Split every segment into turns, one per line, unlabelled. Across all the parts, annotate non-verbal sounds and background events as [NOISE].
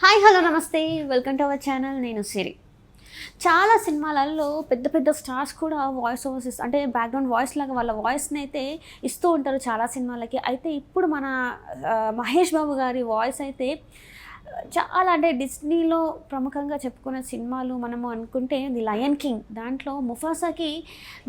Hi hello నమస్తే. Welcome to our channel నేను సిరి. చాలా సినిమాలలో పెద్ద పెద్ద స్టార్స్ కూడా వాయిస్ ఓవర్స్ అంటే బ్యాక్గ్రౌండ్ వాయిస్ లాగా వాళ్ళ వాయిస్ని అయితే ఇస్తూ ఉంటారు చాలా సినిమాలకి. అయితే ఇప్పుడు మన మహేష్ బాబు గారి వాయిస్ అయితే చాలా అంటే డిస్నీలో ప్రముఖంగా చెప్పుకునే సినిమాలు మనము అనుకుంటే ది లయన్ కింగ్. దాంట్లో ముఫాసాకి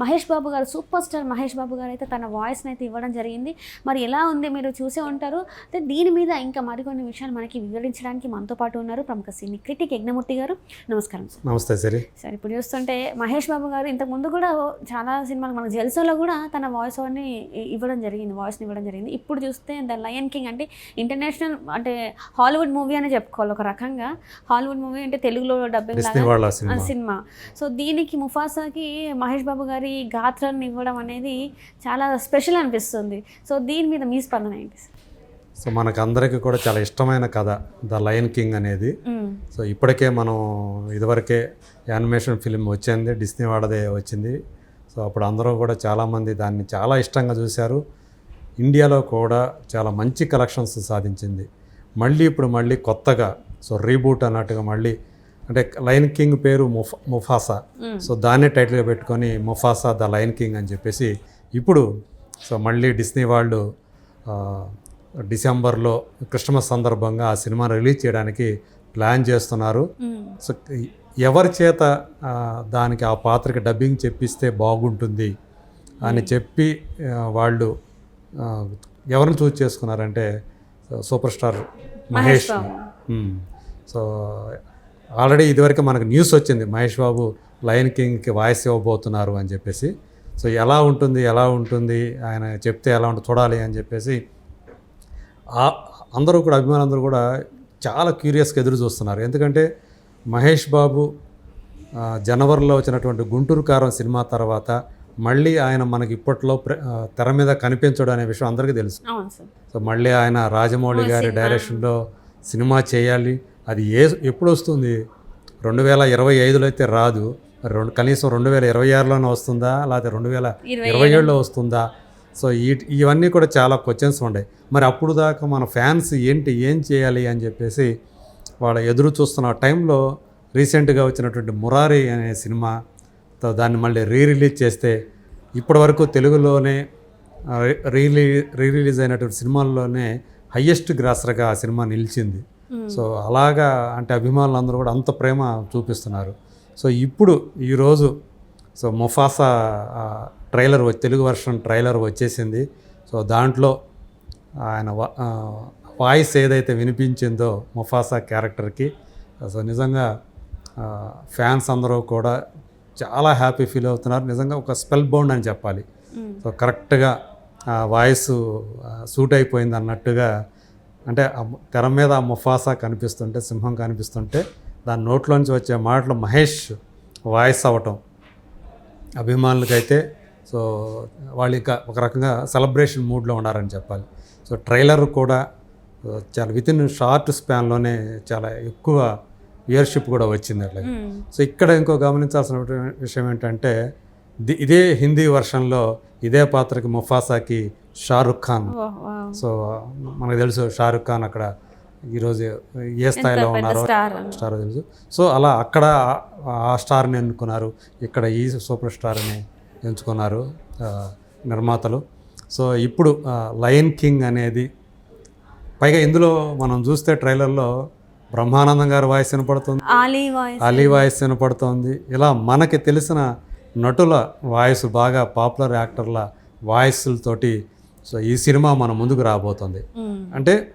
మహేష్ బాబు గారు సూపర్ స్టార్ మహేష్ బాబు గారు అయితే తన వాయిస్ని అయితే ఇవ్వడం జరిగింది. మరి ఎలా ఉంది మీరు చూసే ఉంటారు? అయితే దీని మీద ఇంకా మరికొన్ని విషయాలు మనకి వివరించడానికి మనతో పాటు ఉన్నారు ప్రముఖ సినీ క్రిటిక్ యజ్ఞమూర్తి గారు. నమస్కారం సార్.
నమస్తే సరి.
సార్ ఇప్పుడు చూస్తుంటే మహేష్ బాబు గారు ఇంతకు ముందు కూడా చాలా సినిమాలు మన జల్సోలో కూడా తన వాయిస్ ఓవర్ని ఇవ్వడం జరిగింది వాయిస్ని ఇవ్వడం జరిగింది. ఇప్పుడు చూస్తే ద లయన్ కింగ్ అంటే ఇంటర్నేషనల్ అంటే హాలీవుడ్ మూవీ అని చెప్పుకోవాలి. ఒక రకంగా హాలీవుడ్ మూవీ అంటే తెలుగులో డబ్బింగ్ లాగా
సినిమా.
సో దీనికి ముఫాసాకి మహేష్ బాబు గారి గాత్రాన్ని ఇవ్వడం అనేది చాలా స్పెషల్ అనిపిస్తుంది. సో దీని మీద మీ స్పందన ఏంటి
సో మనకు అందరికీ కూడా చాలా ఇష్టమైన కథ ద లయన్ కింగ్ అనేది. సో ఇప్పటికే మనం ఇదివరకే యానిమేషన్ ఫిలిం వచ్చింది డిస్నీ వాళ్ళదే వచ్చింది. సో అప్పుడు అందరూ కూడా చాలామంది దాన్ని చాలా ఇష్టంగా చూశారు. ఇండియాలో కూడా చాలా మంచి కలెక్షన్స్ సాధించింది. మళ్ళీ ఇప్పుడు మళ్ళీ కొత్తగా సో రీబూట్ అన్నట్టుగా మళ్ళీ అంటే లయన్ కింగ్ పేరు ముఫ ముఫాసా. సో దాన్నే టైటిల్గా పెట్టుకొని ముఫాసా ద లయన్ కింగ్ అని చెప్పేసి ఇప్పుడు సో మళ్ళీ డిస్నీ వాళ్ళు డిసెంబర్లో క్రిస్మస్ సందర్భంగా ఆ సినిమా రిలీజ్ చేయడానికి ప్లాన్ చేస్తున్నారు. సో ఎవరి చేత దానికి ఆ పాత్రకి డబ్బింగ్ చెప్పిస్తే బాగుంటుంది అని చెప్పి వాళ్ళు ఎవరిని చూస్ చేసుకున్నారంటే super star Mahesh. So already ఇదివరకు మనకు న్యూస్ వచ్చింది మహేష్ బాబు లయన్ కింగ్కి వాయిస్ ఇవ్వబోతున్నారు అని చెప్పేసి. సో ఎలా ఉంటుంది ఎలా ఉంటుంది ఆయన చెప్తే ఎలా ఉంటుంది చూడాలి అని చెప్పేసి. ఆ- అందరూ కూడా అభిమానులందరూ కూడా చాలా క్యూరియస్గా ఎదురు చూస్తున్నారు. ఎందుకంటే మహేష్ బాబు జనవరిలో వచ్చినటువంటి గుంటూరు కారం సినిమా తర్వాత మళ్ళీ ఆయన మనకి ఇప్పట్లో తెర మీద కనిపించడం అనే విషయం అందరికీ తెలుసు. సో మళ్ళీ ఆయన రాజమౌళి గారి డైరెక్షన్లో సినిమా చేయాలి. అది ఏ ఎప్పుడు వస్తుంది రెండు వేల ఇరవై ఐదులో అయితే రాదు. రెండు కనీసం రెండు వేల ఇరవై ఆరులోనే వస్తుందా? లేకపోతే రెండు వేల
ఇరవై
ఏడులో వస్తుందా? సో ఈ ఇవన్నీ కూడా చాలా క్వశ్చన్స్ ఉన్నాయి మరి అప్పుడు దాకా మన ఫ్యాన్స్ ఏంటి ఏం చేయాలి అని చెప్పేసి వాళ్ళ ఎదురు చూస్తున్న టైంలో రీసెంట్గా వచ్చినటువంటి మురారి అనే సినిమా దాన్ని మళ్ళీ రీ రిలీజ్ చేస్తే ఇప్పటివరకు తెలుగులోనే ఆ, రీ రిలీజ్ అయినటువంటి సినిమాల్లోనే హయ్యెస్ట్ గ్రాసర్గా ఆ సినిమా నిలిచింది. సో అలాగా అంటే అభిమానులందరూ కూడా అంత ప్రేమ చూపిస్తున్నారు. సో ఇప్పుడు ఈరోజు so Mufasa trailer Telugu version trailer వచ్చేసింది. సో దాంట్లో ఆయన వాయిస్ ఏదైతే వినిపించిందో ముఫాసా క్యారెక్టర్కి సో నిజంగా ఫ్యాన్స్ అందరూ కూడా చాలా హ్యాపీ ఫీల్ అవుతున్నారు. నిజంగా ఒక స్పెల్ బౌండ్ అని చెప్పాలి. సో కరెక్ట్గా ఆ వాయిస్ సూట్ అయిపోయింది అన్నట్టుగా అంటే ఆ తెర మీద ఆ ముఫాసా కనిపిస్తుంటే సింహం కనిపిస్తుంటే దాని నోట్లోంచి వచ్చే మాటలు మహేష్ వాయిస్ అవ్వటం. అభిమానులకైతే సో వాళ్ళు ఇంకా ఒక రకంగా సెలబ్రేషన్ మూడ్లో ఉన్నారని చెప్పాలి. సో ట్రైలర్ కూడా చాలా విత్ ఇన్ షార్ట్ స్పాన్లోనే చాలా ఎక్కువ వ్యూయర్షిప్ కూడా వచ్చింది అట్లా. సో ఇక్కడ ఇంకో గమనించాల్సిన విషయం ఏంటంటే ఇదే హిందీ వర్షన్లో ఇదే పాత్రకి ముఫాసాకి షారుఖ్ ఖాన్. సో మనకు తెలుసు షారుఖ్ ఖాన్ అక్కడ ఈరోజు ఏ స్థాయిలో ఉన్నారో.
స్టార్.
తెలుసు. సో అలా అక్కడ ఆ- స్టార్ని ఎన్నుకున్నారు. ఇక్కడ ఈ సూపర్ స్టార్ని ఎంచుకున్నారు నిర్మాతలు. సో ఇప్పుడు లయన్ కింగ్ అనేది పైగా ఇందులో మనం చూస్తే ట్రైలర్లో బ్రహ్మానందం గారి వాయిస్ వినపడుతుంది. అలీ వాయిస్. వినపడుతోంది. ఇలా మనకి తెలిసిన నటుల వాయిస్ బాగా పాపులర్ యాక్టర్ల వాయిస్లతోటి సో ఈ సినిమా మన ముందుకు రాబోతుంది. అంటే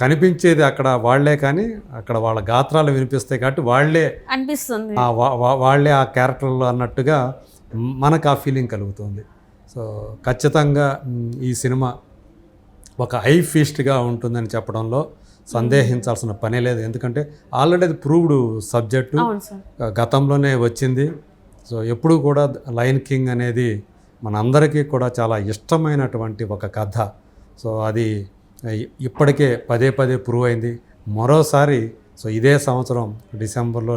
కనిపించేది అక్కడ వాళ్ళే కానీ అక్కడ వాళ్ళ గాత్రాలు వినిపిస్తాయి కాబట్టి వాళ్ళే
అనిపిస్తుంది.
ఆ వా- వా- వాళ్ళే ఆ క్యారెక్టర్లు అన్నట్టుగా మనకు ఆ ఫీలింగ్ కలుగుతుంది. సో ఖచ్చితంగా ఈ సినిమా ఒక హై ఫీస్ట్గా ఉంటుందని చెప్పడంలో సందేహించాల్సిన పనే లేదు. ఎందుకంటే ఆల్రెడీ అది ప్రూవ్డ్ సబ్జెక్టు. గతంలోనే వచ్చింది. సో ఎప్పుడు కూడా లయన్ కింగ్ అనేది మనందరికీ కూడా చాలా ఇష్టమైనటువంటి ఒక కథ. సో అది ఇప్పటికే పదే పదే ప్రూవ్ అయింది. మరోసారి సో ఇదే సంవత్సరం డిసెంబర్లో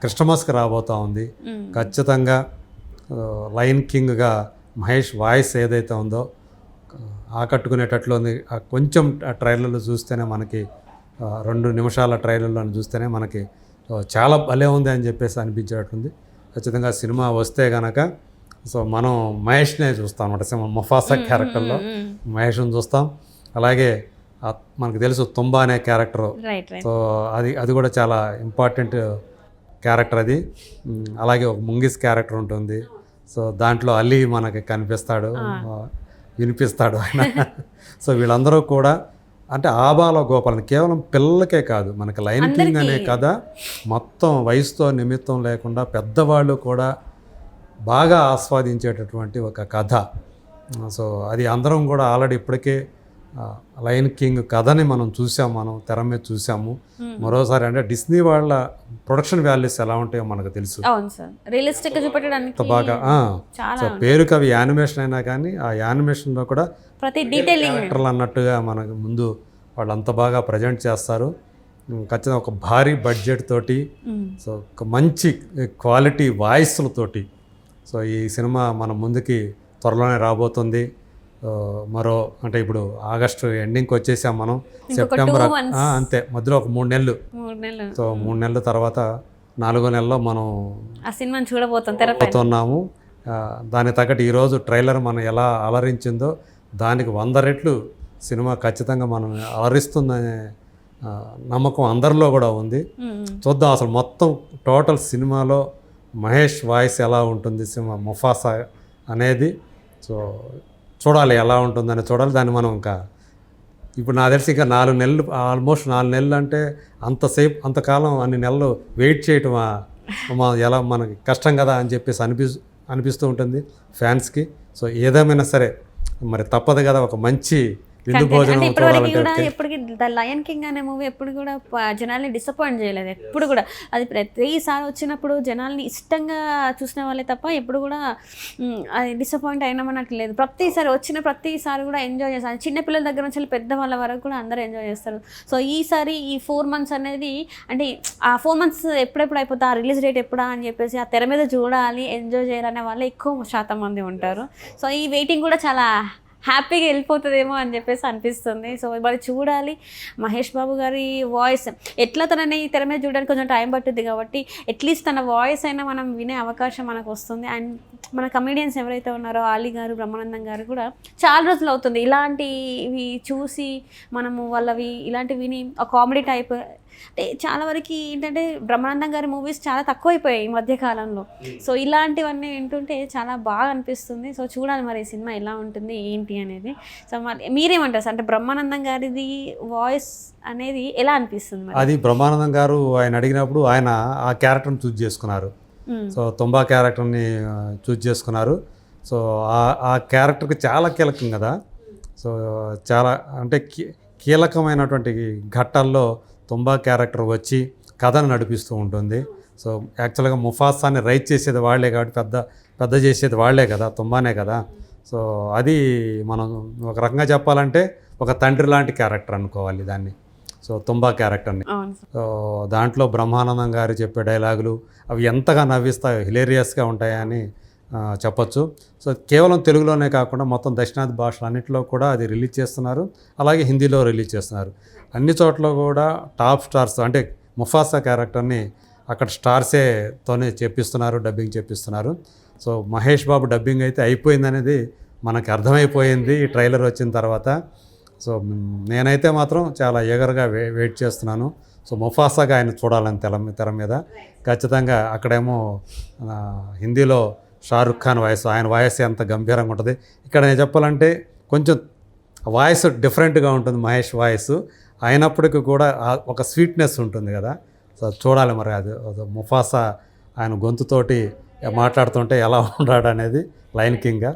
క్రిస్టమస్కి రాబోతూ ఉంది. ఖచ్చితంగా లయన్ కింగ్గా మహేష్ వాయిస్ ఏదైతే ఉందో ఆకట్టుకునేటట్లు ఉంది. ఆ కొంచెం ట్రైలర్లు చూస్తేనే మనకి రెండు నిమిషాల ట్రైలర్లో చూస్తేనే మనకి చాలా భలే ఉంది అని చెప్పేసి అనిపించేటట్టుంది. ఖచ్చితంగా సినిమా వస్తే గనక సో మనం మహేష్నే చూస్తాం అనమాట సినిమా ముఫాసా క్యారెక్టర్లో మహేష్ని చూస్తాం. అలాగే మనకు తెలుసు తుంబా అనే క్యారెక్టర్. సో అది అది కూడా చాలా ఇంపార్టెంట్ క్యారెక్టర్ అది. అలాగే ఒక ముంగిస్ క్యారెక్టర్ ఉంటుంది. సో దాంట్లో అలీ మనకి కనిపిస్తాడు. వినిపిస్తాడు ఆయన. సో వీళ్ళందరూ కూడా అంటే ఆబాల గోపాలని కేవలం పిల్లలకే కాదు మనకి లైన్ కింగ్ అనే కథ మొత్తం వయసుతో నిమిత్తం లేకుండా పెద్దవాళ్ళు కూడా బాగా ఆస్వాదించేటటువంటి ఒక కథ. సో అది అందరం కూడా ఆల్రెడీ ఇప్పటికే లయన్ కింగ్ కథని మనం చూసాం మనం తెర మీద చూసాము. మరోసారి అంటే డిస్నీ వాళ్ళ ప్రొడక్షన్ వాల్యూస్ ఎలా ఉంటాయో మనకు తెలుసు.
రియలిస్టిక్ చూపెట్టడానికి
బాగా పేరుకి అవి యానిమేషన్ అయినా కానీ ఆ యానిమేషన్లో కూడా
ప్రతి
క్యారెక్టర్లు అన్నట్టుగా మనకు ముందు వాళ్ళు అంత బాగా ప్రజెంట్ చేస్తారు. ఖచ్చితంగా ఒక భారీ బడ్జెట్ తోటి సో ఒక మంచి క్వాలిటీ వాయిస్లతోటి సో ఈ సినిమా మన ముందుకి త్వరలోనే రాబోతుంది. మరో అంటే ఇప్పుడు ఆగస్టు ఎండింగ్కి వచ్చేసాం మనం. సెప్టెంబర్ అంతే. మధ్యలో ఒక మూడు నెలలు. సో మూడు నెలల తర్వాత నాలుగో నెలలో మనం
ఆ సినిమాని చూడబోతాం
ఆ, దానికి తగ్గట్టు ఈరోజు ట్రైలర్ మనం ఎలా అలరించిందో దానికి వంద రెట్లు సినిమా ఖచ్చితంగా మనం అలరిస్తుందనే నమ్మకం అందరిలో కూడా ఉంది. చూద్దాం అసలు మొత్తం టోటల్ సినిమాలో మహేష్ వాయిస్ ఎలా ఉంటుంది సినిమా ముఫాసా అనేది. సో చూడాలి ఎలా ఉంటుందని చూడాలి. దాన్ని మనం ఇంకా ఇప్పుడు నా తెలిసి ఇంకా నాలుగు నెలలు ఆల్మోస్ట్ నాలుగు నెలలు అంటే అంతసేపు అంతకాలం అన్ని నెలలు వెయిట్ చేయటం మా ఎలా మనకి కష్టం కదా అని చెప్పేసి అనిపి అనిపిస్తూ ఉంటుంది ఫ్యాన్స్కి సో ఏదేమైనా సరే మరి తప్పదు కదా ఒక మంచి
అంటే
భోజనం
ఇప్పటివరకు
చూడాలంటే
కూడా ఎప్పటికీ ద లయన్ కింగ్ అనే మూవీ ఎప్పుడు కూడా జనాల్ని డిసప్పాయింట్ చేయలేదు. ఎప్పుడు కూడా. అది ప్రతిసారి వచ్చినప్పుడు జనాల్ని ఇష్టంగా చూసిన వాళ్ళే తప్ప ఎప్పుడు కూడా అది డిసప్పాయింట్ అయినామన్నట్టు లేదు. ప్రతిసారి వచ్చిన ప్రతిసారి కూడా ఎంజాయ్ చేస్తారు. చిన్న పిల్లల దగ్గర నుంచి పెద్ద వాళ్ళ వరకు కూడా అందరూ ఎంజాయ్ చేస్తారు. సో ఈసారి ఈ ఫోర్ మంత్స్ అనేది అంటే ఆ ఫోర్ మంత్స్ ఎప్పుడెప్పుడు అయిపోతా ఆ రిలీజ్ డేట్ ఎప్పుడా అని చెప్పేసి ఆ తెర మీద చూడాలి ఎంజాయ్ చేయాలనే వాళ్ళే ఎక్కువ శాతం మంది ఉంటారు. సో ఈ వెయిటింగ్ కూడా చాలా హ్యాపీగా వెళ్ళిపోతుందేమో అని చెప్పేసి అనిపిస్తుంది. సో మరి చూడాలి. మహేష్ బాబు గారి వాయిస్ ఎట్లా తనని తెర మీద చూడడానికి కొంచెం టైం పట్టుద్ది కాబట్టి అట్లీస్ట్ తన వాయిస్ అయినా మనం వినే అవకాశం మనకు వస్తుంది. అండ్ మన కమెడియన్స్ ఎవరైతే ఉన్నారో ఆలీ గారు బ్రహ్మానందం గారు కూడా చాలా రోజులు అవుతుంది. ఇలాంటివి చూసి మనము వాళ్ళవి ఇలాంటివి విని ఆ కామెడీ టైప్ అంటే చాలా వరకు ఏంటంటే బ్రహ్మానందం గారి మూవీస్ చాలా తక్కువైపోయాయి ఈ మధ్య కాలంలో. సో ఇలాంటివన్నీ వింటుంటే చాలా బాగా అనిపిస్తుంది. సో చూడాలి మరి ఈ సినిమా ఎలా ఉంటుంది ఏంటి అనేది. సో మరి మీరేమంటారు? అంటే బ్రహ్మానందం గారిది వాయిస్ అనేది ఎలా అనిపిస్తుంది
అది బ్రహ్మానందం గారు ఆయన అడిగినప్పుడు ఆయన ఆ క్యారెక్టర్ని చూజ్ చేసుకున్నారు.
Hmm.
సో తుంబా క్యారెక్టర్ని చూజ్ చేసుకున్నారు. సో ఆ- క్యారెక్టర్కి చాలా కీలకం కదా. సో చాలా అంటే కీ కీలకమైనటువంటి ఘట్టాల్లో తుంబా క్యారెక్టర్ వచ్చి కథను నడిపిస్తూ ఉంటుంది. సో యాక్చువల్గా ముఫాసాన్ని రైట్ చేసేది వాళ్ళే కాబట్టి పెద్ద పెద్ద చేసేది వాళ్ళే కదా తుంబానే కదా. సో అది మనం ఒక రకంగా చెప్పాలంటే ఒక తండ్రి లాంటి క్యారెక్టర్ అనుకోవాలి దాన్ని. సో తుంబా క్యారెక్టర్ని సో దాంట్లో బ్రహ్మానందం గారు చెప్పే డైలాగులు అవి ఎంతగా నవ్విస్తాయో హిలేరియస్గా ఉంటాయని చెప్పొచ్చు. సో కేవలం తెలుగులోనే కాకుండా మొత్తం దక్షిణాది భాషలు అన్నింటిలో కూడా అది రిలీజ్ చేస్తున్నారు. అలాగే హిందీలో రిలీజ్ చేస్తున్నారు. అన్ని చోట్ల కూడా టాప్ స్టార్స్ అంటే ముఫాసా క్యారెక్టర్ని అక్కడ స్టార్సే తోనే చెప్పిస్తున్నారు డబ్బింగ్ చెప్పిస్తున్నారు. సో మహేష్ బాబు డబ్బింగ్ అయితే అయిపోయింది అనేది మనకు అర్థమైపోయింది ఈ ట్రైలర్ వచ్చిన తర్వాత. సో నేనైతే మాత్రం చాలా ఎగర్గా వే వెయిట్ చేస్తున్నాను. సో ముఫాసాగా ఆయన చూడాలని తెర తెర మీద. ఖచ్చితంగా అక్కడేమో హిందీలో షారుఖ్ ఖాన్ వాయిస్ ఆయన వాయిస్ ఎంత గంభీరంగా ఉంటుంది. ఇక్కడ నేను చెప్పాలంటే కొంచెం వాయిస్ డిఫరెంట్గా ఉంటుంది మహేష్ వాయిస్. అయినప్పటికీ కూడా ఒక స్వీట్నెస్ ఉంటుంది కదా. సో చూడాలి మరి అది. అది ముఫాసా ఆయన గొంతుతోటి మాట్లాడుతుంటే ఎలా [LAUGHS] ఉన్నాడు అనేది లైన్ కింగ్గా.